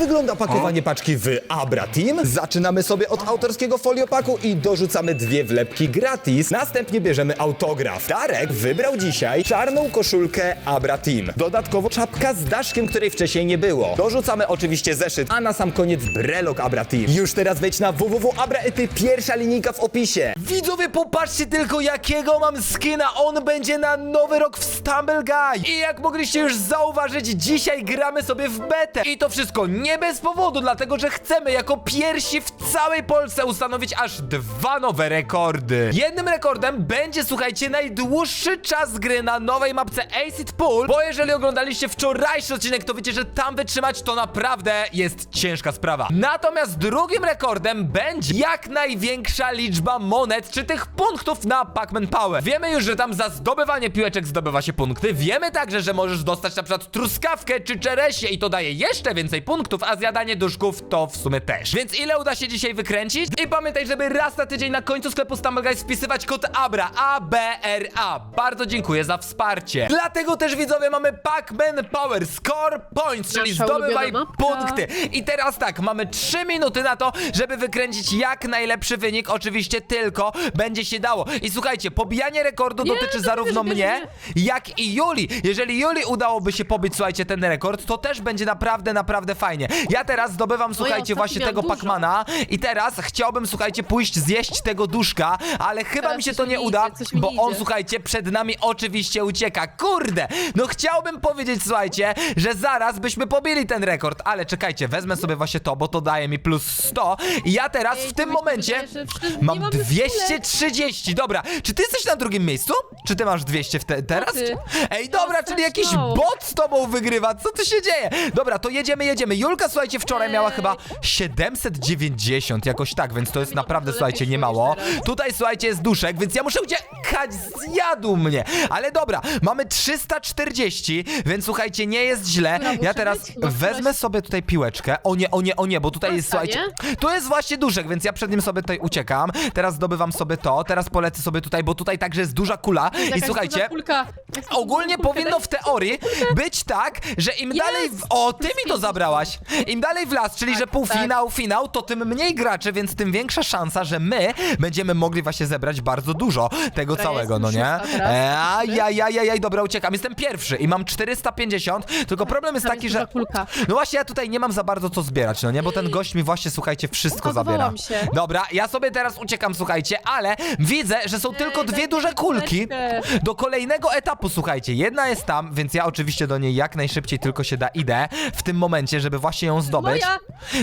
wygląda pakowanie paczki w Abra Team? Zaczynamy sobie od autorskiego foliopaku i dorzucamy dwie wlepki gratis. Następnie bierzemy autograf. Darek wybrał dzisiaj czarną koszulkę Abra Team. Dodatkowo czapka z daszkiem, której wcześniej nie było. Dorzucamy oczywiście zeszyt, a na sam koniec brelok Abra Team. Już teraz wejdź na www.abraety, pierwsza linijka w opisie. Widzowie, popatrzcie tylko jakiego mam skina. On będzie na nowy rok w Stumble Guy. I jak mogliście już zauważyć, dzisiaj gramy sobie w betę. I to wszystko nie bez powodu, dlatego że chcemy jako pierwsi w całej Polsce ustanowić aż dwa nowe rekordy. Jednym rekordem będzie, słuchajcie, najdłuższy czas gry na nowej mapce Acid Pool, bo jeżeli oglądaliście wczorajszy odcinek, to wiecie, że tam wytrzymać to naprawdę jest ciężka sprawa. Natomiast drugim rekordem będzie jak największa liczba monet, czy tych punktów na Pac-Man Power. Wiemy już, że tam za zdobywanie piłeczek zdobywa się punkty. Wiemy także, że możesz dostać na przykład truskawkę czy czeresie i to daje jeszcze więcej punktów, a zjadanie duszków to w sumie też. Więc ile uda się dzisiaj wykręcić? I pamiętaj, żeby raz na tydzień na końcu sklepu Stumble Guys wpisywać kod ABRA, A-B-R-A. Bardzo dziękuję za wsparcie. Dlatego też widzowie mamy Pac-Man Power Score Points, czyli Nasza zdobywaj ulubiona mapka. punkty. I teraz tak, mamy 3 minuty na to, żeby wykręcić jak najlepszy wynik. Oczywiście tylko będzie się dało. I słuchajcie, pobijanie rekordu Nie, dotyczy no zarówno mnie, jak i Juli. Jeżeli Juli udałoby się pobić, słuchajcie, ten rekord, to też będzie naprawdę, naprawdę fajnie. Ja teraz zdobywam, słuchajcie, właśnie tego dużo. Pacmana i teraz chciałbym, słuchajcie, pójść zjeść tego duszka, ale chyba Teraz mi się coś to mi nie idzie, uda, coś mi bo idzie. on, słuchajcie, przed nami oczywiście ucieka. Kurde! No chciałbym powiedzieć, słuchajcie, że zaraz byśmy pobili ten rekord, ale czekajcie, wezmę sobie właśnie to, bo to daje mi plus 100 i ja teraz Ej, w to tym mi się momencie wydaje, że wszyscy- nie mam mamy 230. Dobra, czy ty jesteś na drugim miejscu? Czy ty masz 200 w te teraz? ty? Ej, dobra, czyli jakiś mało. bot z tobą wygrywa, co tu się dzieje? Dobra, to jedziemy, jedziemy. Julka, słuchajcie, wczoraj miała Ej. chyba 790, jakoś tak, więc to jest naprawdę, słuchajcie, lepiej nie szło niż mało. teraz. Tutaj, słuchajcie, jest duszek, więc ja muszę uciekać, zjadł mnie. Ale dobra, mamy 340, więc słuchajcie, nie jest źle. Która Ja teraz być? Bo wezmę któraś- sobie tutaj piłeczkę. O nie, o nie, o nie, bo tutaj jest, słuchajcie, tu jest właśnie duszek, więc ja przed nim sobie tutaj uciekam. Teraz zdobywam sobie to, teraz polecę sobie tutaj, bo tutaj także jest duża kula. I słuchajcie, kulka. Ogólnie powinno w teorii być tak, że im dalej. W... O, ty mi to zabrałaś! Im dalej w las, czyli Tak, że półfinał, finał, to tym mniej graczy, więc tym większa szansa, że my będziemy mogli właśnie zebrać bardzo dużo tego całego, no nie? szósta teraz. E, Ajajajajaj, dobra, uciekam. Jestem pierwszy i mam 450, tylko problem jest taki, że. No właśnie, ja tutaj nie mam za bardzo co zbierać, no nie? Bo ten gość mi właśnie, słuchajcie, wszystko zabiera. Dobra, ja sobie teraz uciekam, słuchajcie, ale widzę, że są tylko dwie duże kulki do kolejnego etapu, słuchajcie. Jedna jest tam, więc ja oczywiście do niej jak najszybciej tylko się da idę w tym momencie, żeby właśnie ją zdobyć. Moja.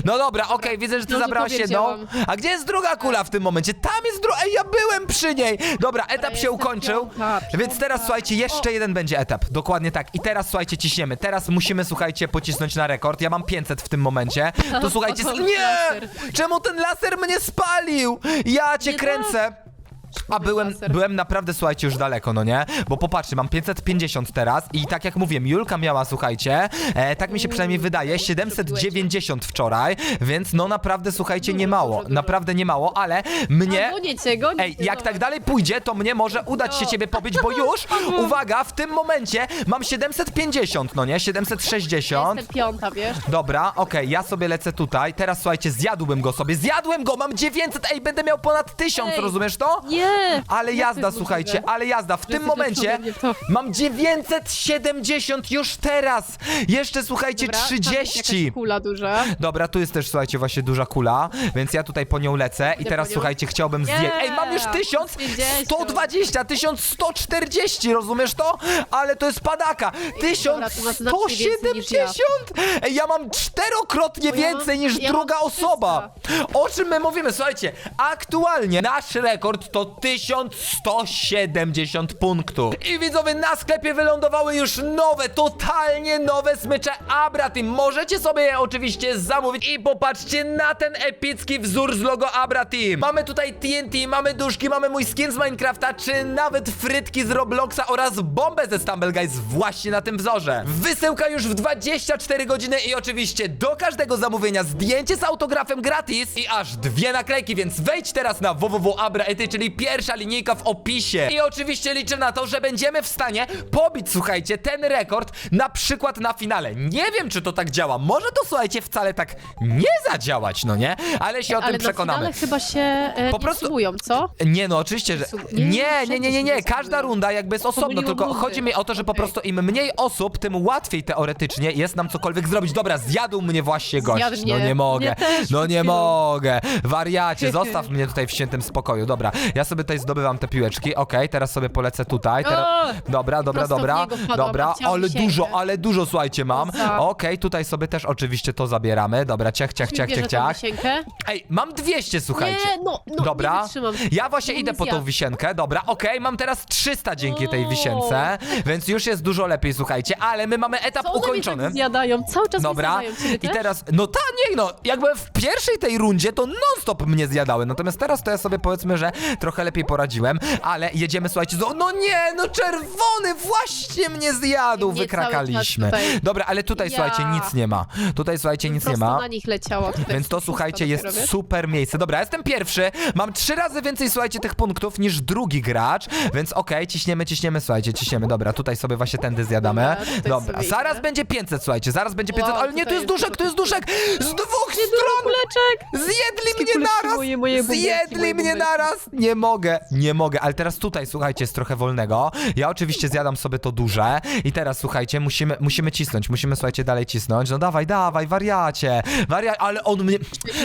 No dobra, okej, widzę, że ty Dobrze zabrałaś jedną. powiedziałam. A gdzie jest druga kula w tym momencie? Tam jest druga. Ej, ja byłem przy niej. Dobra, etap się jestem ukończył. piąta, Więc teraz słuchajcie, jeszcze jeden będzie etap. Dokładnie tak. I teraz słuchajcie, ciśniemy. Teraz musimy, słuchajcie, pocisnąć na rekord. Ja mam 500 w tym momencie. To słuchajcie. Nie! laser. Czemu ten laser mnie spalił? Ja cię Nie kręcę. A byłem, laser. byłem naprawdę, słuchajcie, już daleko, no nie? Bo popatrzcie, mam 550 teraz i tak jak mówiłem, Julka miała, słuchajcie, e, tak mi się przynajmniej wydaje, 790 wczoraj, więc no naprawdę, słuchajcie, nie Dużo, mało, naprawdę nie mało, ale mnie... A, Gonię cię, gonię Ej, cię, jak dobra. tak dalej pójdzie, to mnie może udać się No. ciebie pobić, bo już, uwaga, w tym momencie mam 750, no nie? 760. Jestem piąta, wiesz? Dobra, okej, ja sobie lecę tutaj. Teraz słuchajcie, zjadłbym go sobie. Zjadłem go, mam 900, ej, będę miał ponad 1000, Ej. rozumiesz to? Nie! Ale Jak to jazda, jest słuchajcie, możliwe? ale jazda. W tym jesteś momencie lepszy ode mnie w to. mam 970 już teraz. Jeszcze, słuchajcie, Dobra, tam jest 30. jakaś kula duża. Dobra, tu jest też, słuchajcie, właśnie duża kula, więc ja tutaj po nią lecę i Idę teraz, po nią. słuchajcie, chciałbym Nie. Ej, mam już 50. 1120, 1140, rozumiesz to? Ale to jest padaka. Dobra, to znaczy znacznie więcej niż ja. 1170! Ej, ja mam czterokrotnie Bo ja mam- więcej niż ja mam druga 300. osoba. O czym my mówimy? Słuchajcie, aktualnie nasz rekord to 1170 punktów. I widzowie, na sklepie wylądowały już nowe, totalnie nowe smycze Abra Team. Możecie sobie je oczywiście zamówić i popatrzcie na ten epicki wzór z logo Abra Team. Mamy tutaj TNT, mamy duszki, mamy mój skin z Minecrafta, czy nawet frytki z Robloxa oraz bombę ze Stumble Guys właśnie na tym wzorze. Wysyłka już w 24 godziny i oczywiście do każdego zamówienia zdjęcie z autografem gratis i aż dwie naklejki, więc wejdź teraz na www.abraety, czyli pierwsza linijka w opisie. I oczywiście liczę na to, że będziemy w stanie pobić, słuchajcie, ten rekord na przykład na finale. Nie wiem, czy to tak działa. Może to, słuchajcie, wcale tak nie zadziałać, no nie? Ale się o Ale tym przekonamy. na finale chyba się e, Po nie prostu- co? Nie, no oczywiście, że. Nie, nie, nie, nie, nie, Każda runda jakby jest osobno, tylko chodzi mi o to, że po prostu im mniej osób, tym łatwiej teoretycznie jest nam cokolwiek zrobić. Dobra, zjadł mnie właśnie gość. No mnie. nie mogę. No nie mogę. Wariacie, zostaw mnie tutaj w świętym spokoju. Dobra, ja sobie tutaj zdobywam te piłeczki. Okej, teraz sobie polecę tutaj. Teraz... O! Dobra, dobra, prosto w dobra. niego wpadłam, Dobra, chciałam ale dużo, ale dużo, słuchajcie, mam. Za. Okej, tutaj sobie też oczywiście to zabieramy. Dobra, ciach, ciach, ciach, Bierze ciach, tą ciach. wisienkę. Ej, mam 200, słuchajcie. Nie, no, no, Dobra. wytrzymam. Ja właśnie No, idę po tą wisienkę. Dobra, okej, mam teraz 300 dzięki tej O. wisience, więc już jest dużo lepiej, słuchajcie, ale my mamy etap Co one mnie ukończony. tak zjadają? Cały czas Dobra, zjadają. I teraz, no ta, nie no, jakby w pierwszej tej rundzie to non-stop mnie zjadały, natomiast teraz to ja sobie powiedzmy, że trochę lepiej poradziłem, ale jedziemy, słuchajcie, no, no nie, no czerwony właśnie mnie zjadł, mnie wykrakaliśmy. cały czas tutaj. Dobra, ale tutaj, Ja. słuchajcie, nic nie ma, tutaj, słuchajcie, nic nie Prosto ma. na nich leciała. Tutaj Więc to wszystko słuchajcie, jest dopiero, wiesz? super miejsce. Dobra, jestem pierwszy. Mam trzy razy więcej, słuchajcie, tych punktów niż drugi gracz. Więc okej, ciśniemy, ciśniemy, słuchajcie, ciśniemy. Dobra, tutaj sobie właśnie tędy zjadamy. Dobra, tutaj Dobra, sobie zaraz idę. będzie 500, słuchajcie, zaraz będzie 500. Wow, ale nie, tu tutaj jest jest duszek, tu jest dużo duszek! Z dwóch stron! Kuleczek! Zjedli Wszystkie mnie kuleczki naraz! moje, moje Zjedli moje mnie bąbelki. naraz! Nie mogę, nie mogę, ale teraz tutaj, słuchajcie, jest trochę wolnego. Ja oczywiście zjadam sobie to duże i teraz, słuchajcie, musimy, musimy cisnąć, musimy, słuchajcie, dalej cisnąć. No dawaj, dawaj, wariacie, wariacie, ale on mnie...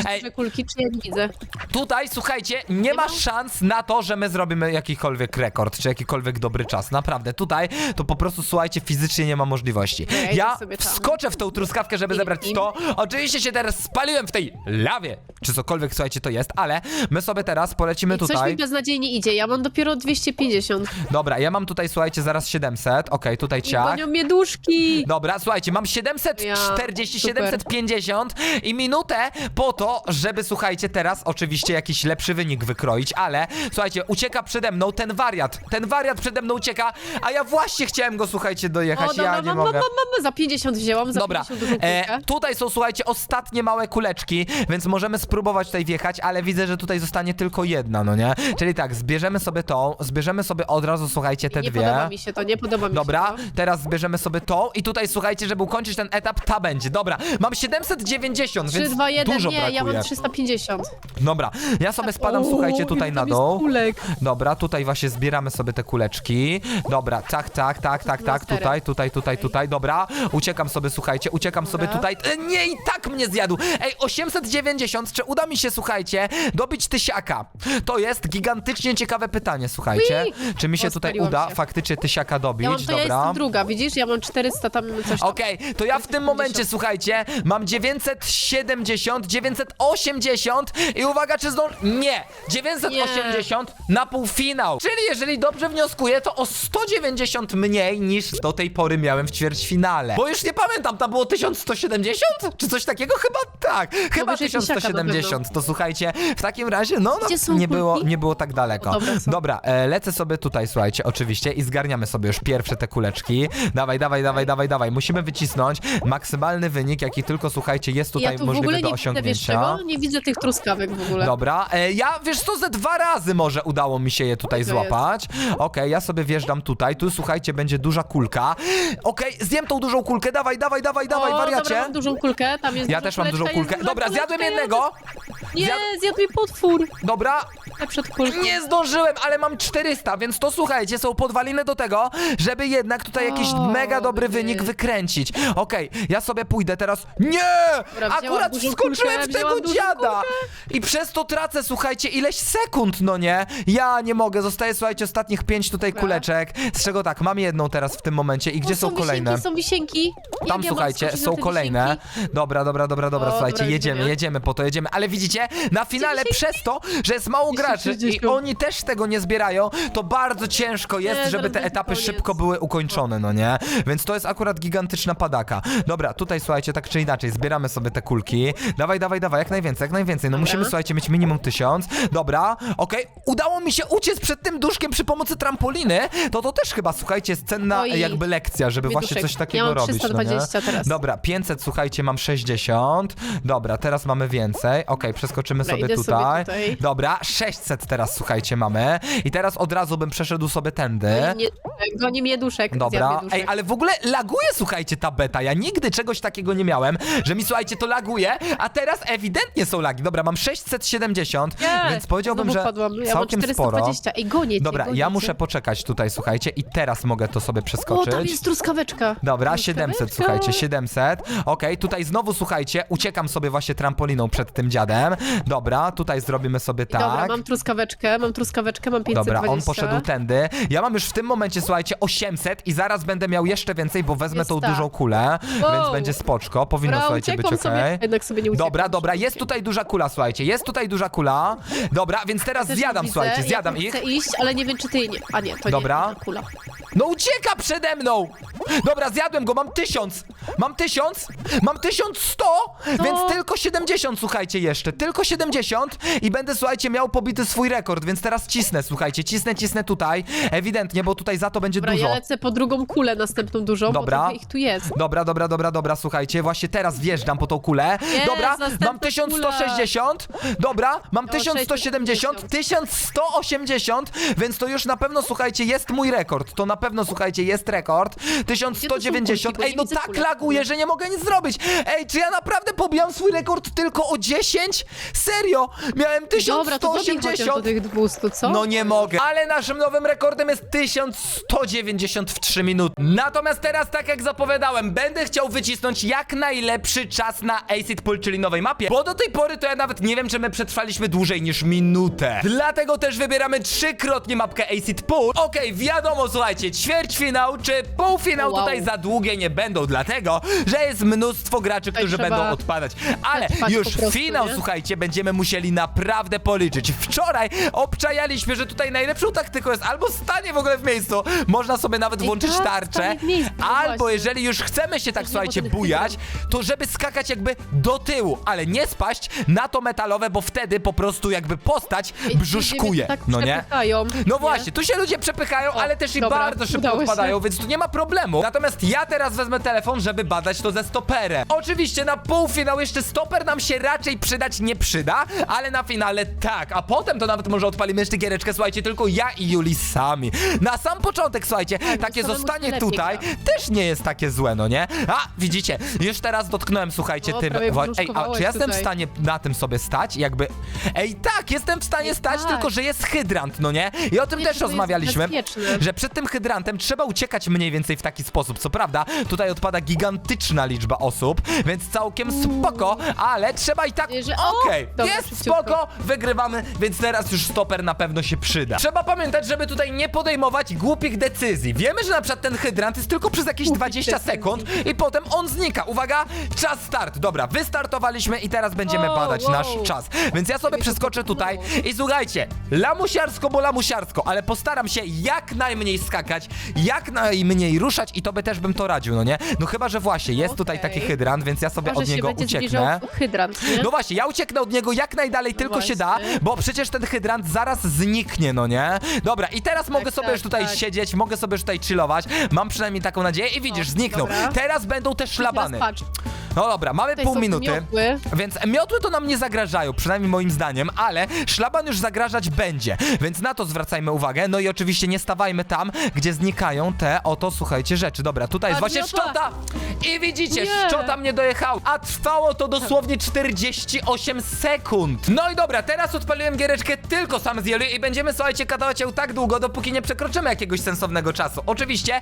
Ej, kulki, czy ja nie widzę? Tutaj, słuchajcie, nie ma ma? szans na to, że my zrobimy jakikolwiek rekord, czy jakikolwiek dobry czas. Naprawdę, tutaj to po prostu, słuchajcie, fizycznie nie ma możliwości. Ja idę Ja sobie tam. wskoczę w tą truskawkę, żeby zebrać to. Oczywiście się teraz spaliłem w tej lawie, czy cokolwiek, słuchajcie, to jest, ale my sobie teraz polecimy Coś tutaj. mi beznadziejnie idzie, ja mam dopiero 250. Dobra, ja mam tutaj, słuchajcie, zaraz 700. Okej, tutaj I ciach. gonią mnie duszki! Dobra, słuchajcie, mam 740, Ja, super. 750 i minutę po to, żeby, słuchajcie, teraz oczywiście jakiś lepszy wynik wykroić, ale słuchajcie, ucieka przede mną ten wariat. Ten wariat przede mną ucieka, a ja właśnie chciałem go, słuchajcie, dojechać. O, dobra, ja mam, nie mam, mogę. mam, mam, za 50 wzięłam, za Dobra, 50 dużą e, kulkę. tutaj są, słuchajcie, ostatnie małe kuleczki, więc możemy spróbować tutaj wjechać, ale widzę, że tutaj zostanie tylko jedna, no nie? Czyli tak, zbierzemy sobie tą, zbierzemy sobie od razu, słuchajcie, te nie dwie. podoba mi się to, nie podoba mi Dobra, się to. teraz zbierzemy sobie tą i tutaj słuchajcie, żeby ukończyć ten etap, ta będzie. Dobra, mam 790, 3, więc 2, 1, dużo nie, brakuje. ja mam 350. Dobra, ja sobie spadam, O, słuchajcie, tutaj na tam jest dół. kulek. Dobra, tutaj właśnie zbieramy sobie te kuleczki. Dobra, tak, tak, tak, tak, tak, tutaj, tutaj, tutaj, tutaj, dobra. Uciekam sobie, słuchajcie, uciekam sobie Dobra. tutaj. E, Nie, i tak mnie zjadł. Ej, 890, czy uda mi się, słuchajcie, dobić tysiaka? To jest gigantycznie ciekawe pytanie, słuchajcie. Ui! Czy mi się tutaj uda się. faktycznie tysiaka dobić? Ja mam, to ja Dobra. jestem druga, widzisz? Ja mam 400 tam coś tam. Okej, to ja w tym momencie, słuchajcie, mam 970, 980 i uwaga, czy zdążę... Nie! 980 na półfinał. Czyli jeżeli dobrze wnioskuję, to o 190 mniej niż do tej pory miałem w ćwierćfinale. Bo już nie pamiętam, tam było 1170? Czy coś takiego? Chyba tak. Chyba wyżej tysiaka na 1170. To słuchajcie, w takim razie, no, no nie, było, nie było tak daleko. Dobra, e, lecę sobie tutaj, słuchajcie, oczywiście i zgarniamy sobie już pierwsze te kuleczki. Dawaj, dawaj, dawaj, dawaj, dawaj. Musimy wycisnąć maksymalny wynik, jaki tylko, słuchajcie, jest tutaj ja tu w możliwy ogóle do nie widzę, wiesz osiągnięcia. Nie widzę tych truskawek w ogóle. Dobra, e, ja wiesz co, ze dwa razy może udało mi się je tutaj złapać. Okej, ja sobie wjeżdżam tutaj, tu słuchajcie, będzie duża kulka. Okej, zjem tą dużą kulkę, dawaj, dawaj, dawaj, dawaj, wariacie. Dobra, mam dużą kulkę, tam jest Ja też mam dużą kulkę. Dobra, zjadłem jednego. Nie, Zjad- zjadł mi potwór. Dobra, przed kulką. Nie zdążyłem, ale mam 400, więc to słuchajcie, są podwaliny do tego, żeby jednak tutaj jakiś O, mega dobry ty. wynik wykręcić. Okej, ja sobie pójdę teraz. Nie! wzięłam Akurat dużą wskoczyłem kulkę, w tego dużą dziada! I przez to tracę, słuchajcie, ileś sekund, no nie? Ja nie mogę, zostaje, słuchajcie, ostatnich pięć tutaj Dobra. kuleczek, z czego tak, mam jedną teraz w tym momencie i gdzie są kolejne? Wisienki, są wisienki. Jak Tam ja mam słuchajcie, skoczyć na są te kolejne. wisienki? Dobra, dobra, dobra, dobra, O, słuchajcie, dobra, jedziemy, jedziemy po to, jedziemy. Ale widzicie, na finale przez to, że jest mało graczy i 260. oni też tego nie zbierają, to bardzo ciężko jest, Nie, żeby zaraz te będzie etapy koniec. szybko były ukończone, no nie? Więc to jest akurat gigantyczna padaka. Dobra, tutaj słuchajcie, tak czy inaczej, zbieramy sobie te kulki. Dawaj, dawaj, dawaj, jak najwięcej, jak najwięcej. No Dobra. musimy, słuchajcie, mieć minimum tysiąc. Dobra, okej. Udało mi się uciec przed tym duszkiem przy pomocy trampoliny. To to też chyba, słuchajcie, jest cenna Oj. jakby lekcja, żeby Mnie właśnie coś takiego Ja mam robić, no nie? 320 teraz. Dobra, 500, słuchajcie, mam 60. Dobra, teraz mamy więcej. Okej, przeskoczymy Dobra, sobie idę sobie tutaj. tutaj. Dobra, 600 teraz, słuchajcie, mamy. I teraz od razu bym przeszedł sobie tędy. Nie, goni mnie duszek. Dobra, zjadł mnie duszek. ej, ale w ogóle laguje, słuchajcie, ta beta. Ja nigdy czegoś takiego nie miałem, że mi, słuchajcie, to laguje, a teraz ewidentnie są lagi. Dobra, mam 670, Nie, więc powiedziałbym, znowu że padłam. Ja całkiem mam sporo. 420. Ej, gonię cię, Dobra, gonię ja cię. muszę poczekać tutaj, słuchajcie, i teraz mogę to sobie O, przeskoczyć. tam jest truskaweczka. Dobra, 700, Truskaweczka. słuchajcie, 700. Okej, tutaj znowu, słuchajcie, uciekam sobie właśnie trampoliną przed tym dziadem. Dobra, tutaj zrobimy sobie tak. Dobra, mam truskaweczkę, mam truskaweczkę, mam 520. Dobra, on poszedł tędy. Ja mam już w tym momencie, słuchajcie, 800 i zaraz będę miał jeszcze więcej, bo wezmę Jest tą tak. dużą kulę, Wow. więc będzie spoczko. Powinno, Dobra, słuchajcie, być uciekam okej. sobie. Jednak sobie nie. Dobra, dobra, jest tutaj duża kula, słuchajcie, jest tutaj duża kula. Dobra, więc teraz Też zjadam, widzę, słuchajcie, ja zjadam tu ich. Chcę iść, ale nie wiem, czy ty nie. A nie, to Dobra. nie. to Kula. No ucieka przede mną! Dobra, zjadłem go, mam tysiąc! Mam tysiąc! Mam tysiąc sto! Więc tylko 70, słuchajcie, jeszcze. Tylko 70 i będę, słuchajcie, miał pobity swój rekord, więc teraz cisnę, słuchajcie, cisnę, cisnę tutaj. Ewidentnie, bo tutaj za to będzie Dobra, dużo. ja lecę po drugą kulę następną dużą, Dobra. bo trochę ich tu jest. Dobra, dobra, dobra, dobra, słuchajcie, właśnie teraz wjeżdżam po tą kulę. Jest, dobra, następna mam 1160. Dobra, mam No, 1170, 1180, więc to już na pewno, słuchajcie, jest mój rekord. To na pewno, słuchajcie, jest rekord. 1190. kulki? Bo Ej, nie no widzę tak kulek. Laguje, że nie mogę nic zrobić. Ej, czy ja naprawdę pobijam swój rekord tylko o 10? Serio? Miałem Dobra, to dobij chociaż do 1180. tych 200, co? No nie mogę. Ale naszym nowym rekordem jest 1190 w 3 minuty. Natomiast teraz, tak jak zapowiadałem, będę chciał wycisnąć jak najlepszy czas na Acid Pool, czyli nowej mapie. Bo do tej pory to ja nawet nie wiem, czy my przetrwaliśmy dłużej niż minutę. Dlatego też wybieramy trzykrotnie mapkę Acid Pool. Okej, wiadomo, słuchajcie, ćwierćfinał czy półfinał Wow. tutaj za długie nie będą, dlatego, że jest mnóstwo graczy, którzy trzeba będą odpadać. Ale przetrwać już po prostu, finał, nie? słuchajcie, będziemy musieli naprawdę policzyć. Wczoraj obczajaliśmy, że tutaj najlepszą taktyką jest albo stanie w ogóle w miejscu, można sobie nawet Ej, włączyć tak, tarczę, stanie w miejscu, no albo właśnie. jeżeli już chcemy się tak, nie słuchajcie, bujać, to żeby skakać jakby do tyłu, ale nie spaść na to metalowe, bo wtedy po prostu jakby postać Ej, brzuszkuje, ludzie mnie tak no nie? przepychają, No nie? właśnie, tu się ludzie przepychają, ale też i dobra, bardzo szybko udało się. odpadają, więc tu nie ma problemu. Natomiast ja teraz wezmę telefon, żeby badać to ze stoperem. Oczywiście na półfinał jeszcze stoper nam się raczej przydać nie przyda, ale na finale tak. A potem to nawet może odpalimy jeszcze giereczkę, słuchajcie, tylko ja i Juli sami. Na sam początek, słuchajcie, takie samemu zostanie tutaj też nie jest takie złe, no nie? A, widzicie, już teraz dotknąłem, słuchajcie, O, tym... prawie Ej, a czy ja jestem w tutaj. stanie na tym sobie stać? Jakby... Ej, tak, jestem w stanie Ej, stać, tak. tylko że jest hydrant, no nie? I o tym Wiecie, też to jest rozmawialiśmy, bezpieczne. że przed tym hydrantem trzeba uciekać mniej więcej w taki sposób. Co prawda, tutaj odpada gigantyczna liczba osób, więc całkiem spoko, ale trzeba i tak. Nie, że- o! Okej, Dobra, jest szybciutko. spoko, wygrywamy, więc teraz już stoper na pewno się przyda. Trzeba pamiętać, żeby tutaj nie podejmować głupich decyzji. Wiemy, że na przykład ten hydrant jest tylko przez jakieś Głupich 20 decyzji. sekund i potem on znika. Uwaga, czas start. Dobra, wystartowaliśmy i teraz będziemy badać wow. nasz czas. Więc ja sobie to przeskoczę tutaj i słuchajcie, lamusiarsko, bo lamusiarsko, ale postaram się jak najmniej skakać, jak najmniej ruszać i to by też bym to radził, no nie? No chyba, że właśnie jest tutaj Okej. taki hydrant, więc ja sobie Może od się niego będzie ucieknę. zbliżał hydrant, nie? No właśnie, ja ucieknę od niego jak najdalej tylko się da, właśnie. bo przecież ten hydrant zaraz zniknie, no nie? Dobra, i teraz mogę sobie tak, już tutaj tak. siedzieć, mogę sobie już tutaj chillować, mam przynajmniej taką nadzieję i widzisz, O, zniknął. dobra. Teraz będą te szlabany. Teraz patrz, No dobra, mamy tutaj pół są minuty. miotły. Więc miotły to nam nie zagrażają, przynajmniej moim zdaniem, ale szlaban już zagrażać będzie, więc na to zwracajmy uwagę. No i oczywiście nie stawajmy tam, gdzie znikają te oto, słuchajcie, rzeczy. Dobra, tutaj jest A, właśnie miotła. szczota! I widzicie, Nie. szczota mnie dojechała, a trwało to dosłownie 48 sekund. No i dobra, teraz odpaliłem giereczkę tylko sam z Jelu i będziemy, słuchajcie, katować ją tak długo, dopóki nie przekroczymy jakiegoś sensownego czasu. Oczywiście,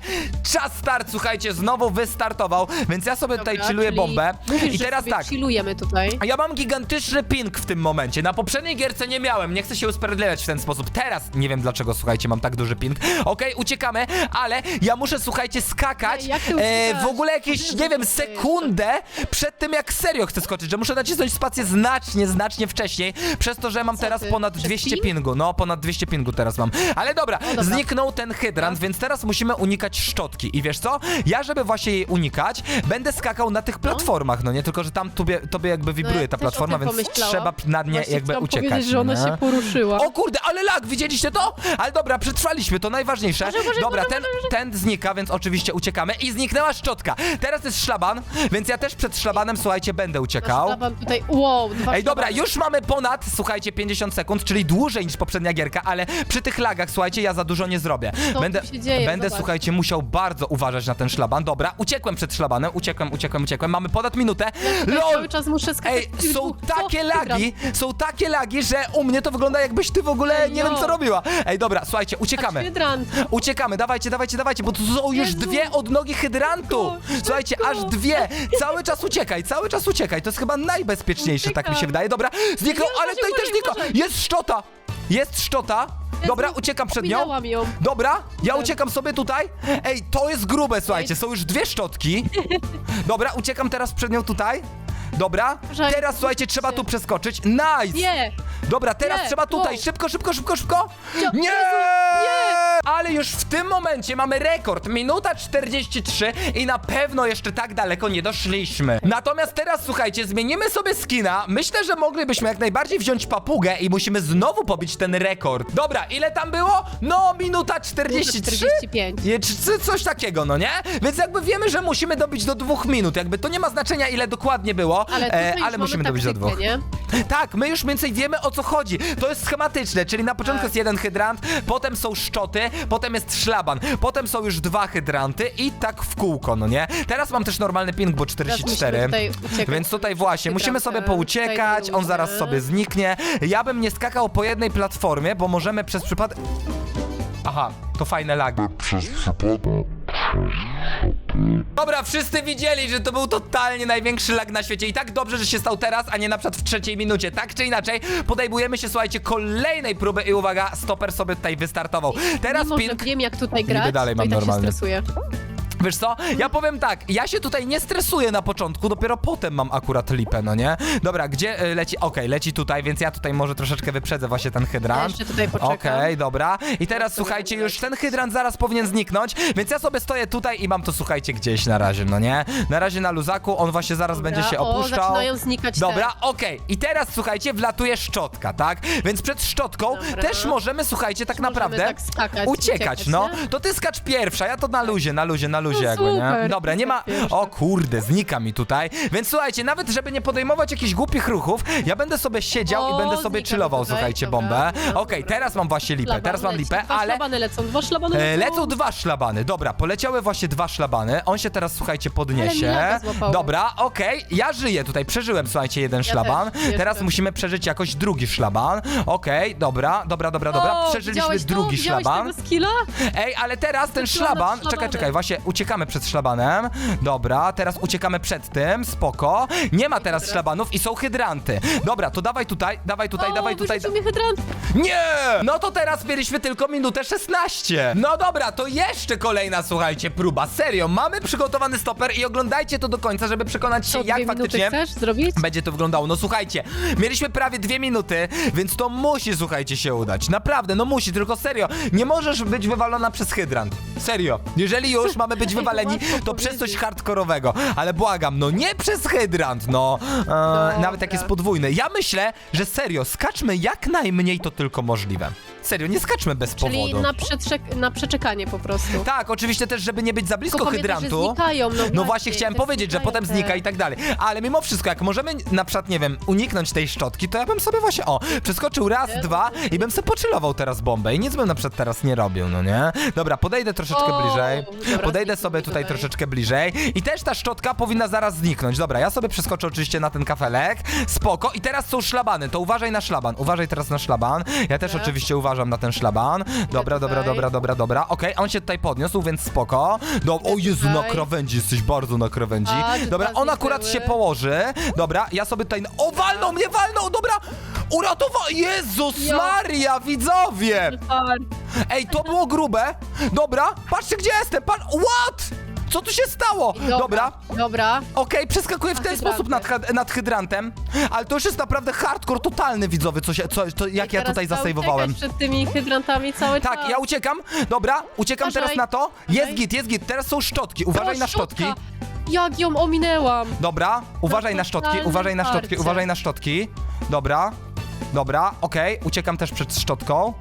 czas start, słuchajcie, znowu wystartował, więc ja sobie tutaj Dobra, chilluję czyli bombę. Mówisz, I teraz tak, chillujemy tutaj. a ja mam gigantyczny ping w tym momencie. Na poprzedniej gierce nie miałem, nie chcę się usprawiedliwiać w ten sposób. Teraz nie wiem dlaczego, słuchajcie, mam tak duży ping. Okej, uciekamy, ale ja muszę, słuchajcie, skakać Ej, jak ty e, uciekasz? w ogóle jakieś, nie wiem, sekundę przed tym, jak serio chcę skoczyć, że muszę nacisnąć spację znacznie, znacznie wcześniej, przez to, że mam Co teraz ty, ponad przez 200 ping? pingu. No, ponad 200 pingu teraz mam. Ale dobra, dobra. zniknął ten hydrant, więc teraz musimy unikać szczotki. I wiesz co? Ja, żeby właśnie jej unikać, będę skakał na tych platformach platformach, no nie? Tylko, że tam tobie, tobie jakby wibruje No ja ta też o platforma, tym więc pomyślałam. trzeba na nie Właśnie jakby chciałam uciekać. powiedzieć, że ona nie? się poruszyła. O kurde, ale lag, widzieliście to? Ale dobra, przetrwaliśmy, to najważniejsze. Może, może, dobra, może, ten, ten znika, więc oczywiście uciekamy. I zniknęła szczotka. Teraz jest szlaban, więc ja też przed szlabanem, słuchajcie, będę uciekał. Szlaban tutaj, wow, dwa Ej, dobra, już mamy ponad, słuchajcie, 50 sekund, czyli dłużej niż poprzednia gierka, ale przy tych lagach, słuchajcie, ja za dużo nie zrobię. Co będę, tu się dzieje? będę Zobacz. słuchajcie, musiał bardzo uważać na ten szlaban. Dobra, uciekłem przed szlabanem, uciekłem, uciekłem, uciekłem. Mamy ponad minutę. Tutaj LOL! cały czas muszę skakać. Ej, są takie lagi, są takie lagi, że u mnie to wygląda jakbyś ty w ogóle Ej, nie wiem no. co robiła. Ej, dobra, słuchajcie, uciekamy. Hydrant. Uciekamy, dawajcie, dawajcie, dawajcie, bo tu są już Jezu. dwie odnogi hydrantu. Szybko, Słuchajcie, szybko. aż dwie. Cały czas uciekaj, cały czas uciekaj. To jest chyba najbezpieczniejsze, tak mi się Uciekam. wydaje. Dobra, zniknął, ale tutaj też uważaj. Jest szczota. Jest szczota. Dobra, uciekam przed nią. Ją. Dobra, ja Wiem. uciekam sobie tutaj. Ej, to jest grube, słuchajcie, są już dwie szczotki. Dobra, uciekam teraz przed nią tutaj. Dobra, teraz słuchajcie, trzeba tu przeskoczyć. Nice! Nie! Dobra, teraz Nie, trzeba tutaj. wow. Szybko, szybko, szybko, szybko. Cio- Nie! Jezu, Ale już w tym momencie mamy rekord. Minuta 43 i na pewno jeszcze tak daleko nie doszliśmy. Natomiast teraz słuchajcie, zmienimy sobie skina. Myślę, że moglibyśmy jak najbardziej wziąć papugę i musimy znowu pobić ten rekord. Dobra, ile tam było? No, minuta 43. 45. Je, czy, czy coś takiego, no nie? Więc jakby wiemy, że musimy dobić do dwóch minut. Jakby to nie ma znaczenia, ile dokładnie było, Ale, tutaj e, już ale mamy musimy dobić do taktykę, dwóch. Nie? Tak, my już mniej więcej wiemy o co chodzi. To jest schematyczne, czyli na początku Tak. jest jeden hydrant, potem są szczoty, potem jest szlaban, potem są już dwa hydranty i tak w kółko, no nie? Teraz mam też normalny ping, bo 44. musimy tutaj uciekać. Więc tutaj właśnie, musimy sobie Hydrantem. pouciekać, Tutaj on zaraz sobie zniknie. Ja bym nie skakał po jednej platformie, bo możemy przez przypadek... Aha, to fajne lagi. Dobra, wszyscy widzieli, że to był totalnie największy lag na świecie i tak dobrze, że się stał teraz, a nie na przykład w trzeciej minucie. Tak czy inaczej, podejmujemy się, słuchajcie, kolejnej próby i uwaga, stoper sobie tutaj wystartował. Teraz Mimo, że ping... wiem jak tutaj grać, dalej to mam i tak normalnie. się stresuję. Wiesz co? Ja powiem tak, ja się tutaj nie stresuję na początku, dopiero potem mam akurat lipę, no nie? Dobra, gdzie y, leci? Okej, leci tutaj, więc ja tutaj może troszeczkę wyprzedzę właśnie ten Ja hydrant. jeszcze tutaj poczekam. Okej, dobra. I teraz słuchajcie, już ten hydrant zaraz powinien zniknąć, więc ja sobie stoję tutaj i mam to słuchajcie gdzieś na razie, no nie? Na razie na luzaku, on właśnie zaraz będzie się o, opuszczał. zaczynają znikać Dobra, okej. I teraz słuchajcie, wlatuje szczotka, tak? Więc przed szczotką Dobra. też możemy, słuchajcie, tak Możemy naprawdę tak skakać, uciekać, uciekać, no. nie? To ty skacz pierwsza, ja to na luzie, na luzie, na luzie No nie? super, Dobra, nie ma... O kurde, znika mi tutaj. Więc słuchajcie, nawet żeby nie podejmować jakichś głupich ruchów, ja będę sobie siedział i O, będę sobie znika mi chillował, tutaj, słuchajcie, dobra, bombę. dobra, Okej, dobra. teraz mam właśnie lipę, Szlaban teraz mam leci. lipę, Dwa ale... szlabany lecą, dwa szlabany E, lecą. lecą dwa szlabany, dobra, poleciały właśnie dwa szlabany, on się teraz, słuchajcie, Ale podniesie. mnie laga złapało. Dobra, okej, ja żyję tutaj, przeżyłem, słuchajcie, jeden szlaban, też, jeszcze. teraz musimy przeżyć jakoś drugi szlaban, okej, dobra, dobra, dobra, dobra, O, przeżyliśmy widziałeś to? drugi Widziałeś szlaban. tego skilla? Ej, ale teraz ten szlaban, czekaj, czekaj, właśnie uciekamy przed szlabanem. Dobra, teraz uciekamy przed tym, spoko. Nie ma teraz szlabanów i są hydranty. Dobra, to dawaj tutaj, dawaj tutaj, dawaj tutaj. wyrzucił mi hydrant. Nie! No to teraz mieliśmy tylko minutę 16. No dobra, to jeszcze kolejna, słuchajcie, próba. Serio, mamy przygotowany stoper i oglądajcie to do końca, żeby przekonać się, Co, jak minuty faktycznie chcesz zrobić? będzie to wyglądało. No słuchajcie, mieliśmy prawie dwie minuty, więc to musi, słuchajcie, się udać. Naprawdę, no musi, tylko serio. Nie możesz być wywalona przez hydrant. Serio. Jeżeli już mamy być wywaleni, łatwo to przez coś hardkorowego. Ale błagam, no nie przez hydrant, no. E, nawet jak jest podwójny. Ja myślę, że serio, skaczmy jak najmniej to tylko możliwe. Serio, nie skaczmy bez Czyli powodu. na, przetrzek- na przeczekanie po prostu. Tak, oczywiście też, żeby nie być za blisko Tylko pamiętaj, że hydrantu. znikają, no No właśnie, właśnie chciałem powiedzieć, że znikają potem te- znika i tak dalej. Ale mimo wszystko, jak możemy na przykład, nie wiem, uniknąć tej szczotki, to ja bym sobie właśnie, o, przeskoczył raz, dwa i bym sobie pochillował teraz bombę i nic bym na przykład teraz nie robił, no nie? Dobra, podejdę troszeczkę O, bliżej. dobra, Podejdę zniknij sobie tutaj tutaj. troszeczkę bliżej i też ta szczotka powinna zaraz zniknąć. Dobra, ja sobie przeskoczę oczywiście na ten kafelek. Spoko. I teraz są szlabany, to uważaj na szlaban. Uważaj teraz na szlaban. Ja też Dobra. oczywiście uważam na ten szlaban. Dobra, dobra, dobra, dobra, dobra. Okej, on się tutaj podniósł, więc spoko. Do, o Jezu, na krawędzi, jesteś bardzo na krawędzi. A, czy Dobra, dwa on akurat zniknęły? się położy. Dobra, ja sobie tutaj... O, walnął mnie, walnął, dobra! Uratował! Jezus Jo. Maria, widzowie! Ej, to było grube. Dobra, patrzcie gdzie jestem, pan... What? Co tu się stało? Dobra. Dobra. Okej, przeskakuję w ten sposób nad, hy- nad hydrantem, ale to już jest naprawdę hardcore totalny, widzowie, co się, co, to, jak I ja teraz tutaj trzeba zasejwowałem. uciekać przed tymi hydrantami cały Tak, czas. ja uciekam, dobra, uciekam Uważaj. teraz na to. Jest Uważaj. git, jest git, teraz są szczotki, uważaj na szczotki. szczotka. Jak ją ominęłam. Dobra, uważaj na szczotki, totalnym uważaj na szczotki, farcie. uważaj na szczotki. Dobra, dobra, okej, uciekam też przed szczotką.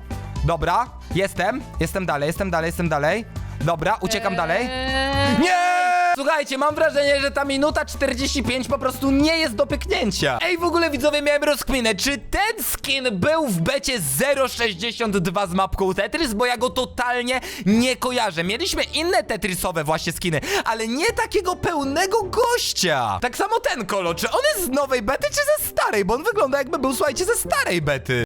Dobra, jestem, jestem dalej, jestem dalej, jestem dalej. Dobra, uciekam dalej. Eee, Nie! Słuchajcie, mam wrażenie, że ta minuta 45 po prostu nie jest do pyknięcia. Ej, w ogóle widzowie, miałem rozkminę, czy ten skin był w becie 0.62 z mapką Tetris, bo ja go totalnie nie kojarzę. Mieliśmy inne Tetrisowe właśnie skiny, ale nie takiego pełnego gościa. Tak samo ten kolo, czy on jest z nowej bety, czy ze starej, bo on wygląda jakby był, słuchajcie, ze starej bety.